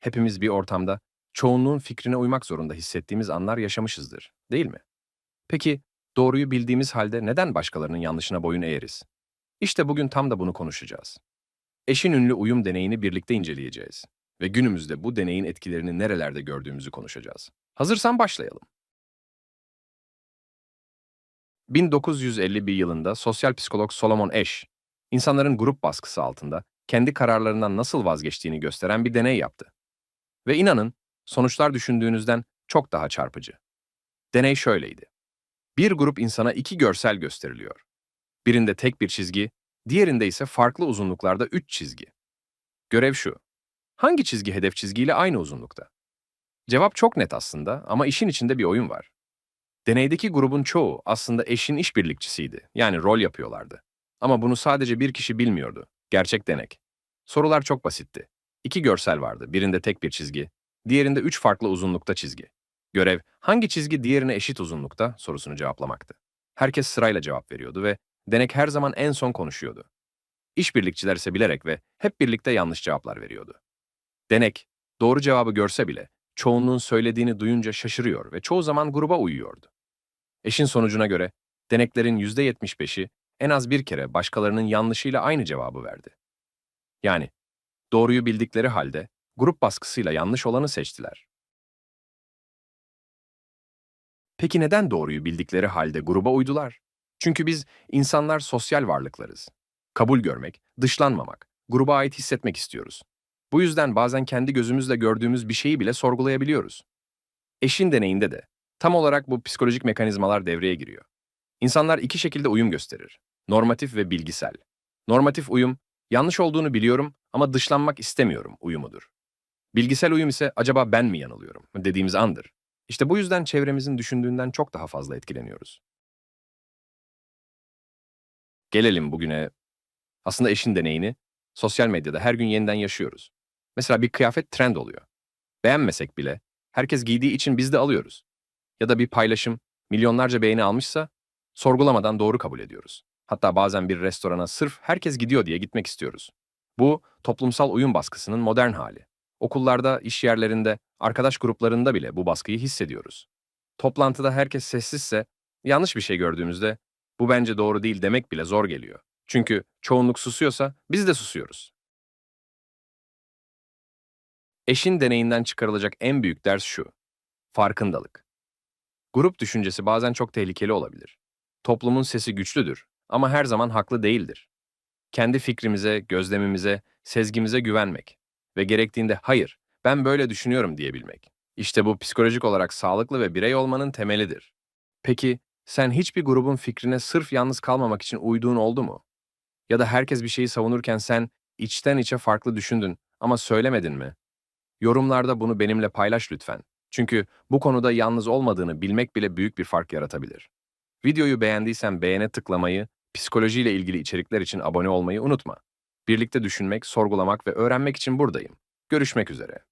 hepimiz bir ortamda çoğunluğun fikrine uymak zorunda hissettiğimiz anlar yaşamışızdır, değil mi? Peki doğruyu bildiğimiz halde neden başkalarının yanlışına boyun eğeriz? İşte bugün tam da bunu konuşacağız. Eşin ünlü uyum deneyini birlikte inceleyeceğiz ve günümüzde bu deneyin etkilerini nerelerde gördüğümüzü konuşacağız. Hazırsan başlayalım. 1951 yılında sosyal psikolog Solomon Asch, insanların grup baskısı altında kendi kararlarından nasıl vazgeçtiğini gösteren bir deney yaptı. Ve inanın, sonuçlar düşündüğünüzden çok daha çarpıcı. Deney şöyleydi. Bir grup insana iki görsel gösteriliyor. Birinde tek bir çizgi, diğerinde ise farklı uzunluklarda üç çizgi. Görev şu. Hangi çizgi hedef çizgiyle aynı uzunlukta? Cevap çok net aslında ama işin içinde bir oyun var. Deneydeki grubun çoğu aslında eşin işbirlikçisiydi. Yani rol yapıyorlardı. Ama bunu sadece bir kişi bilmiyordu. Gerçek denek. Sorular çok basitti. İki görsel vardı. Birinde tek bir çizgi, diğerinde üç farklı uzunlukta çizgi. Görev, hangi çizgi diğerine eşit uzunlukta sorusunu cevaplamaktı. Herkes sırayla cevap veriyordu ve denek her zaman en son konuşuyordu. İşbirlikçiler ise bilerek ve hep birlikte yanlış cevaplar veriyordu. Denek, doğru cevabı görse bile çoğunluğun söylediğini duyunca şaşırıyor ve çoğu zaman gruba uyuyordu. Eşin sonucuna göre deneklerin %75'i en az bir kere başkalarının yanlışıyla aynı cevabı verdi. Yani doğruyu bildikleri halde grup baskısıyla yanlış olanı seçtiler. Peki neden doğruyu bildikleri halde gruba uydular? Çünkü biz insanlar sosyal varlıklarız. Kabul görmek, dışlanmamak, gruba ait hissetmek istiyoruz. Bu yüzden bazen kendi gözümüzle gördüğümüz bir şeyi bile sorgulayabiliyoruz. Eşin deneyinde de tam olarak bu psikolojik mekanizmalar devreye giriyor. İnsanlar iki şekilde uyum gösterir. Normatif ve bilgisel. Normatif uyum, yanlış olduğunu biliyorum ama dışlanmak istemiyorum uyumudur. Bilgisel uyum ise acaba ben mi yanılıyorum dediğimiz andır. İşte bu yüzden çevremizin düşündüğünden çok daha fazla etkileniyoruz. Gelelim bugüne. Aslında eşin deneyini sosyal medyada her gün yeniden yaşıyoruz. Mesela bir kıyafet trend oluyor. Beğenmesek bile herkes giydiği için biz de alıyoruz. Ya da bir paylaşım milyonlarca beğeni almışsa sorgulamadan doğru kabul ediyoruz. Hatta bazen bir restorana sırf herkes gidiyor diye gitmek istiyoruz. Bu toplumsal uyum baskısının modern hali. Okullarda, iş yerlerinde, arkadaş gruplarında bile bu baskıyı hissediyoruz. Toplantıda herkes sessizse, yanlış bir şey gördüğümüzde bu bence doğru değil demek bile zor geliyor. Çünkü çoğunluk susuyorsa biz de susuyoruz. Eşin deneyinden çıkarılacak en büyük ders şu. Farkındalık. Grup düşüncesi bazen çok tehlikeli olabilir. Toplumun sesi güçlüdür ama her zaman haklı değildir. Kendi fikrimize, gözlemimize, sezgimize güvenmek ve gerektiğinde hayır, ben böyle düşünüyorum diyebilmek. İşte bu psikolojik olarak sağlıklı ve birey olmanın temelidir. Peki sen hiçbir grubun fikrine sırf yalnız kalmamak için uyduğun oldu mu? Ya da herkes bir şeyi savunurken sen içten içe farklı düşündün ama söylemedin mi? Yorumlarda bunu benimle paylaş lütfen. Çünkü bu konuda yalnız olmadığını bilmek bile büyük bir fark yaratabilir. Videoyu beğendiysen beğene tıklamayı, psikolojiyle ilgili içerikler için abone olmayı unutma. Birlikte düşünmek, sorgulamak ve öğrenmek için buradayım. Görüşmek üzere.